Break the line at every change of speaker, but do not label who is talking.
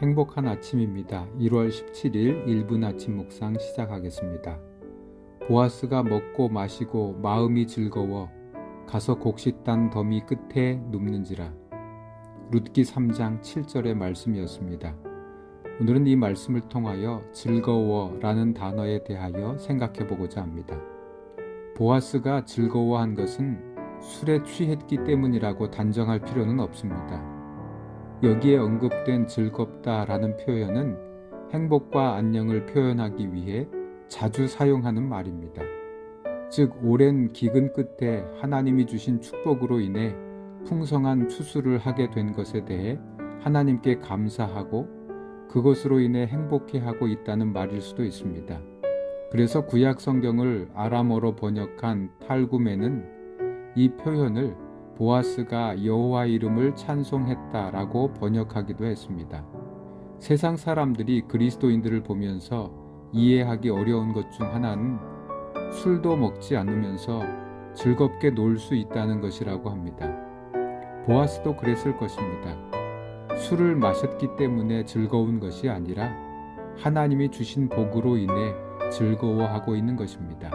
행복한 아침입니다. 1월 17일 1분 아침 묵상 시작하겠습니다. 보아스가 먹고 마시고 마음이 즐거워 가서 곡식단 더미 끝에 눕는지라. 룻기 3장 7절의 말씀이었습니다. 오늘은 이 말씀을 통하여 즐거워라는 단어에 대하여 생각해 보고자 합니다. 보아스가 즐거워한 것은 술에 취했기 때문이라고 단정할 필요는 없습니다. 여기에 언급된 즐겁다라는 표현은 행복과 안녕을 표현하기 위해 자주 사용하는 말입니다. 즉, 오랜 기근 끝에 하나님이 주신 축복으로 인해 풍성한 추수를 하게 된 것에 대해 하나님께 감사하고 그것으로 인해 행복해하고 있다는 말일 수도 있습니다. 그래서 구약 성경을 아람어로 번역한 탈구메는 이 표현을 보아스가 여호와 이름을 찬송했다라고 번역하기도 했습니다. 세상 사람들이 그리스도인들을 보면서 이해하기 어려운 것 중 하나는 술도 먹지 않으면서 즐겁게 놀 수 있다는 것이라고 합니다. 보아스도 그랬을 것입니다. 술을 마셨기 때문에 즐거운 것이 아니라 하나님이 주신 복으로 인해 즐거워하고 있는 것입니다.